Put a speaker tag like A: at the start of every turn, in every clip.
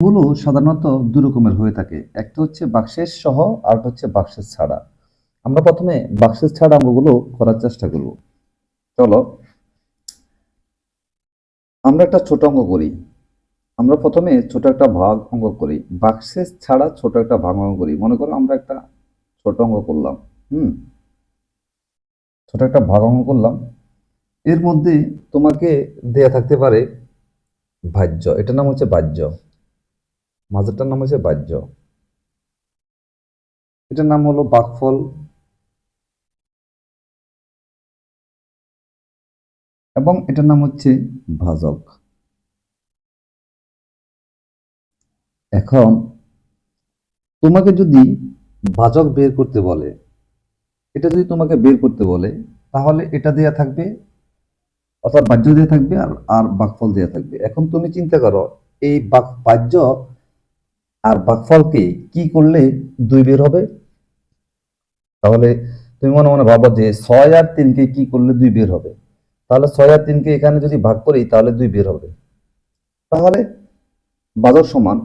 A: গুলো সাধারণত দু রকমের হয়ে থাকে। একটা হচ্ছে বাক্সেস সহ, আর হচ্ছে বাক্সেস ছাড়া। আমরা প্রথমে বাক্সেস ছাড়া অঙ্কগুলো করার চেষ্টা করব। চলো। আমরা একটা ছোট অঙ্ক করি। আমরা প্রথমে ছোট একটা ভাগ অঙ্ক করি। বাক্সেস ছাড়া ছোট একটা ভাগ অঙ্ক করি। মনে করো আমরা একটা ছোট অঙ্ক করলাম, হুম? ছোট একটা ভাগ অঙ্ক করলাম। এর মধ্যে তোমাকে দেয়া থাকতে পারে ভাজ্য। এটার নাম হচ্ছে বাহ্য। মাঝেরটার নাম হচ্ছে বাহ্য। এটার নাম হলো বাকফল। এবং এটার নাম হচ্ছে ভাজক। এখন তোমাকে যদি ভাজক বের করতে বলে, এটা যদি তোমাকে বের করতে বলে, তাহলে এটা দেয়া থাকবে, অর্থাৎ বাহ্য দেয়া থাকবে আর আর বাকফল দেয়া থাকবে। এখন তুমি চিন্তা করো, এই বাক, বাহ্য আর বাকফলকে কি করলে দুই বের হবে? তাহলে তুমি মনে মনে ভাবো যে ছয় আর তিনকে কি করলে দুই বের হবে? তাহলে ছয় আর তিনকে এখানে যদি ভাগ করি, তাহলে দুই বের হবে। তাহলে বাজক সমান,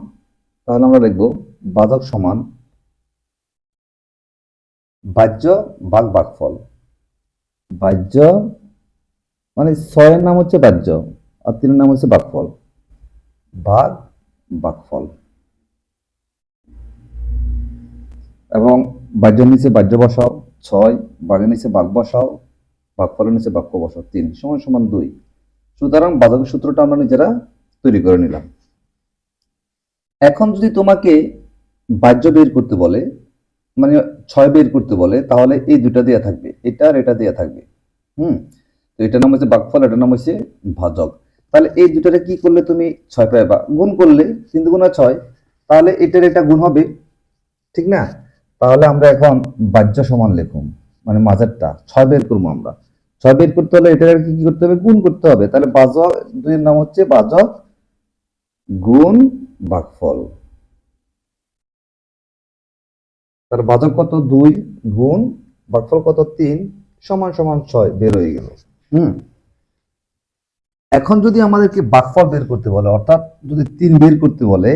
A: তাহলে আমরা লিখব বাজক সমান বাহ্য বাঘ বাকফল। বাহ্য মানে ছয়ের নাম হচ্ছে বাহ্য, আর তিনের নাম হচ্ছে বাকফল। ভাগ বাকফল। এবং বাহ্যের নিচে বাহ্য বসাও, ছয় বাঘের নিচে বাঘ বসাও, ভাগফলের নিচে বাক্য বসাও, তিন, সমান সমান দুই। সুতরাং বাধকের সূত্রটা আমরা নিজেরা তৈরি করে নিলাম। এখন যদি তোমাকে বাহ্য বের করতে বলে মানে ছয় বের করতে বলে, তাহলে এই দুটা দেয়া থাকবে, এটা আর এটা দেয়া থাকবে। হুম? তো এটার নাম হচ্ছে বাকফল এটার নাম হচ্ছে ভাজক। তাহলে এই দুটারে কি করলে তুমি ছয় পাইবা? গুণ করলে তিন গুণা ছয়, তাহলে এটার এটা গুণ হবে, ঠিক না? তাহলে আমরা এখন বাহ্য সমান লিখুন মানে মাঝেরটা, ছয় বের করব আমরা। ছয় বের করতে হলে এটার কি কি করতে হবে? গুণ করতে হবে। তাহলে বাজক দুইয়ের নাম হচ্ছে বাজক গুণ বাকফল। তার বাজক কত? দুই গুণ বাকফল কত? তিন সমান সমান ছয়, বের হয়ে গেল। হুম? এখন যদি আমাদেরকে বাকফল বের করতে বলে, অর্থাৎ যদি তিন বের করতে বলে,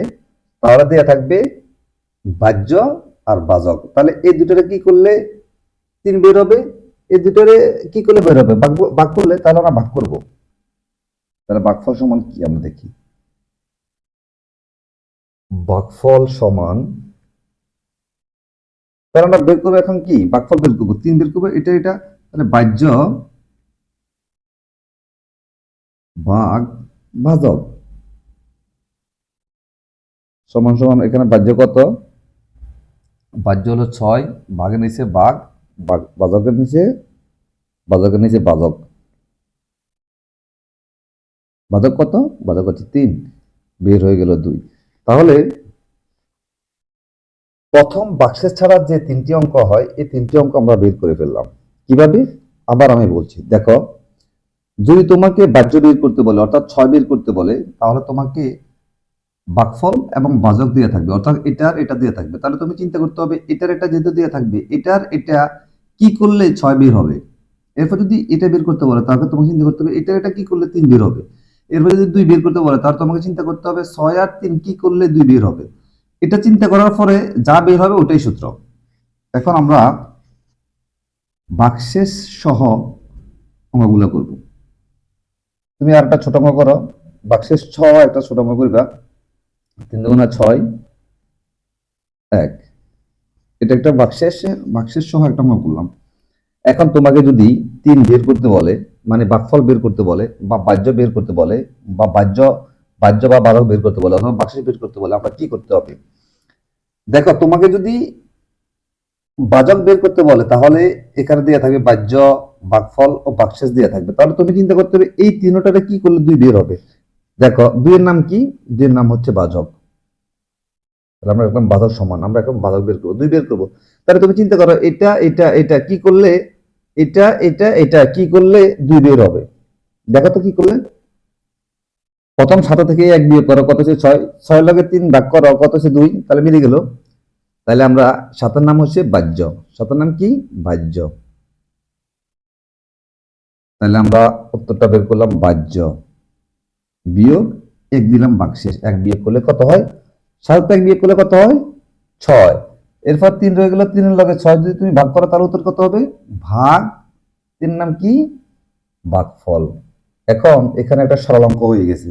A: তাহলে দেয়া থাকবে বাহ্য আর বাজক। তাহলে এই দুটোরে কি করলে তিন বের হবে? এই দুটোরে কি করলে বের হবে? ভাগ করলে তাহলে আমরা ভাগ করব। তাহলে ভাগফল সমান কি আমরা দেখি? ভাগফল সমান, তাহলে আমরা বের করব এখন কি? ভাগফল বের করব। তিন বের করব, এটা এটা। তাহলে বাহ্য ভাগ ভাজক সমান সমান এখানে বাহ্য কত? বাহ্য হলো ছয়, বাঘের নিচে বাঘ বাজকের নিচে বাজকের নিচে বাজক। বাজক কত? বাজক হচ্ছে তিন, বের হয়ে গেল দুই। তাহলে প্রথম বাক্সের ছাড়া যে তিনটি অঙ্ক হয়, এই তিনটি অঙ্ক আমরা বের করে ফেললাম। কীভাবে? আবার আমি বলছি, দেখো, যদি তোমাকে বাহ্য বের করতে বলে, অর্থাৎ ছয় বের করতে বলে, তাহলে তোমাকে বাকফল এবং বাজক দিয়ে থাকবে, অর্থাৎ এটার এটা দিয়ে থাকবে। তাহলে তুমি চিন্তা করতে হবে, এটার এটা যেহেতু দিয়ে থাকবে, এটার এটা কি করলে ছয় বের হবে? এরপর যদি এটা বের করতে বলে, তাহলে তোমাকে চিন্তা করতে হবে, এটার এটা কি করলে তিন বের হবে? এরপর যদি দুই বের করতে বলে, তাহলে তোমাকে চিন্তা করতে হবে, ছয় আর তিন কি করলে দুই বের হবে? এটা চিন্তা করার পরে যা বের হবে ওটাই সূত্র। এখন আমরা বাক্সেস সহ অঙ্কগুলো করব। তুমি আর একটা ছোট অঙ্ক করো। বাক্সেস সহ একটা ছোট অঙ্ক করবা। তিন দুগুণা ছয়, এক। এটা একটা বাক্সেস বাক্সেস সহ একটা অঙ্ক করলাম এখন তোমাকে যদি তিন বের করতে বলে মানে বাকফল বের করতে বলে, বা বাহ্য বের করতে বলে, বা বাহ্য বাহ্য বা বারক বের করতে বলে, অথবা বাক্সেস বের করতে বলে, আমরা কি করতে হবে? দেখো, তোমাকে যদি বাজক বের করতে বলে, তাহলে এখানে দেওয়া থাকবে বাহ্য, বাকফল ও বাক্সেস দেওয়া থাকবে। তাহলে তুমি চিন্তা করতে হবে, এই তিনটারে কি করলে দুই বের হবে? দেখো দুইয়ের নাম কি? দুইয়ের নাম হচ্ছে বাজক। আমরা এখন বাজক সমান, আমরা এখন বাজক বের করব, দুই বের করব। তাহলে তুমি চিন্তা করো, এটা এটা এটা কি করলে, এটা এটা এটা কি করলে দুই বের হবে? দেখো তো কি করলে। প্রথম সাতা থেকে এক বিয়োগ করো, কত হচ্ছে ছয়? ছয় লগে তিন ভাগ করো, কত হচ্ছে দুই? তাহলে মিলে গেল। তাহলে আমরা সাতের নাম হচ্ছে বাহ্য। সাতের নাম কি? বাহ্য। তাহলে আমরা উত্তরটা বের করলাম বাহ্য। বিয়োগ এক দিলাম বাক্সেস এক বিয়োগ করলে কত হয়? সাত এক বিয়োগ করলে কত হয়? ছয়। এরপর তিন রয়ে গেল, তিনের লগে ছয় যদি তুমি ভাগ করো, তাহলে উত্তর কত হবে? ভাগ তিন নাম কি? ভাগফল এখন এখানে একটা সরল অঙ্ক হয়ে গেছে।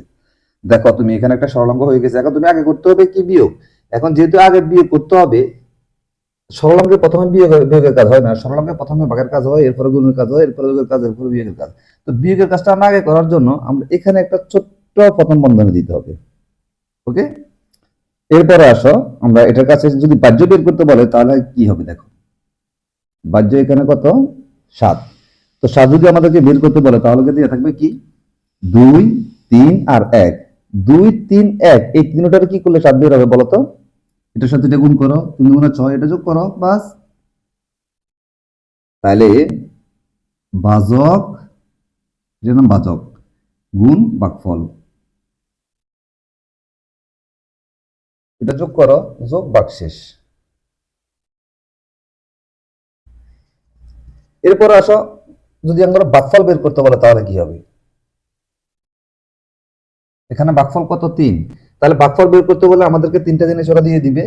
A: দেখো, তুমি এখানে একটা সরল অঙ্ক হয়ে গেছে। এখন তুমি আগে করতে হবে কি বিয়োগ? এখন যেহেতু আগে বিয়োগ করতে হবে, সরল অঙ্কে প্রথমে বিয়োগ বিয়োগের কাজ হয় না। সরল অঙ্কে প্রথমে ভাগের কাজ হয়, এরপরে গুণের কাজ হয়, এরপরে কাজ, এরপরে বিয়োগের কাজ। তো বিয়োগের কাজটা আমরা আগে করার জন্য আমরা এখানে একটা ছোট্ট প্রথম বন্ধনী দিতে হবে। ওকে? এরপরে আসো, আমরা এটার কাছে যদি বাহ্য বের করতে বলে, তাহলে কি হবে দেখো? বাহ্য এখানে কত? সাত। তো সাত যদি আমাদেরকে বের করতে বলে, তাহলে দিয়ে থাকবে কি? দুই, তিন আর এক। দুই, তিন, এক, এই তিনটার কি করলে সাত বের হবে বলো তো? এটার সাথে এটা গুণ করো, তিন গুণে ছয়, এটা যোগ করো, বাস। তাহলে বাজক যে নাম বাজক, গুণ বাকফল। এটা যোগ করো, যোগ বাকশেষ। এরপর আসো, যদি আমরা বাকফল বের করতে বলে, তাহলে কি হবে? এখানে বাকফল কত? তিন। তাহলে বাকফল বের করতে বলে আমাদেরকে তিনটা জিনিস ওরা দিয়ে দিবে।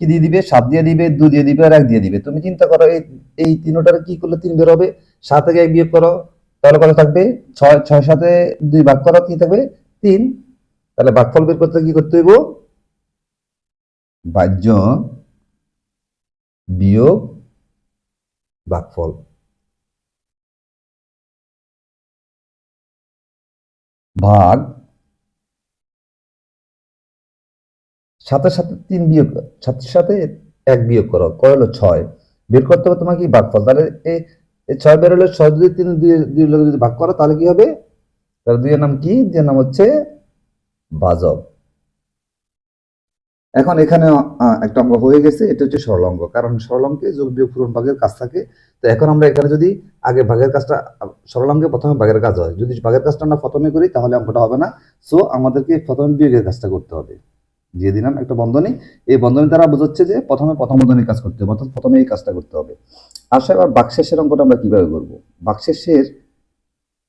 A: কি দিয়ে দিবে? সাত দিয়ে দিবে দুই দিয়ে দিবে আর এক দিয়ে দিবে। তুমি চিন্তা করো, এই এই তিনটার কি করলে তিন বের হবে? সাত থেকে এক বিয়োগ করো, তাহলে কত থাকবে? ছয় ছয় সাথে দুই ভাগ করো, কি থাকবে? তিন। তাহলে ভাগফল বের করতে কি করতে হইব? বাহ্য বিয়োগ ভাগফল ভাগ সাথে সাথে তিন বিয়োগ, সাথে সাথে এক বিয়োগ করো কয় হলো ছয়। বের করতে হবে তোমার কি ভাগফল তাহলে এই ছয় বের হলে ছয় যদি তিন, দুই দুই লোক যদি ভাগ করো, তাহলে কি হবে? তাহলে দুইয়ের নাম কি? দুইয়ের নাম হচ্ছে বাজব। এখন এখানে একটা অঙ্গ হয়ে গেছে এটা হচ্ছে সরল অঙ্ক কারণ সরল অঙ্কে যোগ বিয়োগ পূরণ ভাগের কাজ থাকে। তো এখন আমরা এখানে যদি আগে ভাগের কাজটা আহ, সরল অঙ্কে প্রথমে ভাগের কাজ হয়। যদি ভাগের কাজটা আমরা প্রথমে করি তাহলে অঙ্কটা হবে না। সো আমাদেরকে প্রথমে বিয়োগের কাজটা করতে হবে। দিয়ে দিলাম একটা বন্ধনী। এই বন্ধনী দ্বারা বোঝাচ্ছে যে প্রথমে প্রথম বন্ধনীর কাজ করতে হবে অর্থাৎ প্রথমে এই কাজটা করতে হবে। আসলে এবার বাক্সেসের অঙ্কটা আমরা কীভাবে করব? বাক্সেসের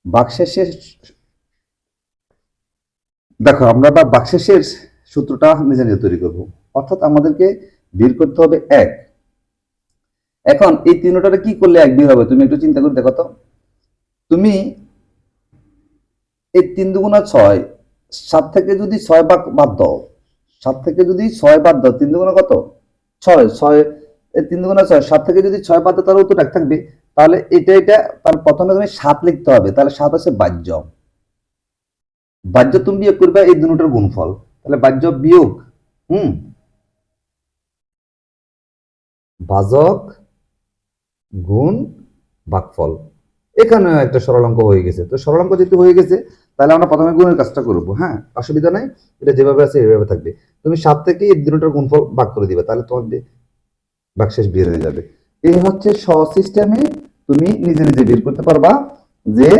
A: বাক্সেসের দেখো আমরা বা বাক্সেসের সূত্রটা নিজে নিজে তৈরি করব। অর্থাৎ আমাদেরকে বের করতে হবে এক। এখন এই তিনটারে কি করলে এক বের হবে? তুমি একটু চিন্তা করে দেখো তো। তুমি এই তিন দুগুণা ছয়, সাত থেকে যদি ছয় বাদ বাদ দাও, সাত থেকে যদি ছয় বাদ দাও, তিন দুগুণা কত? ছয় ছয় তিন দুগুণা ছয়, সাত থেকে যদি ছয় বাদ দাও, তাহলে উত্তর এক থাকবে। তাহলে এটা এটা, তার প্রথমে তুমি সাত লিখতে হবে, তাহলে সাত আছে বাহ্য। বাহ্য তুমি বিয়োগ করবে এই দুটোর গুণফল। তাহলে বাহ্য বিয়োগ, হুম? ভাজক গুণ ভাগফল এখানে একটা সরল অঙ্ক হয়ে গেছে। তো সরল অঙ্ক যেহেতু হয়ে গেছে, তাহলে আমরা প্রথমে গুণের কাজটা করব হ্যাঁ? অসুবিধা নাই, এটা যেভাবে আছে এভাবে থাকবে। তুমি সাত থেকে এই দুটোর গুণফল ভাগ করে দিবে, তাহলে তোমার ভাগশেষ বের হয়ে যাবে। এই হচ্ছে স সিস্টেমে তুমি নিজে নিজে বের করতে পারবা যে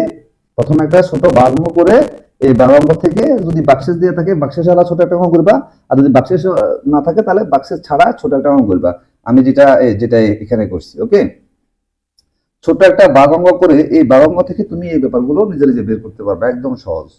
A: প্রথমে একটা ছোট বাঘ করে এই বারো নম্বর থেকে যদি বাক্সেস দিয়ে থাকে, বাক্সেস ছাড়া ছোট একটা অঙ্ক করবা। আর যদি বাক্সেস না থাকে, তাহলে বাক্সেস ছাড়া ছোট একটা অঙ্ক করবা। আমি যেটা যেটা এখানে করছি, ওকে? ছোট একটা বাঘ অঙ্গ করে এই বাঘ অঙ্গ থেকে তুমি এই ব্যাপারগুলো নিজে নিজে বের করতে পারবে, একদম সহজ।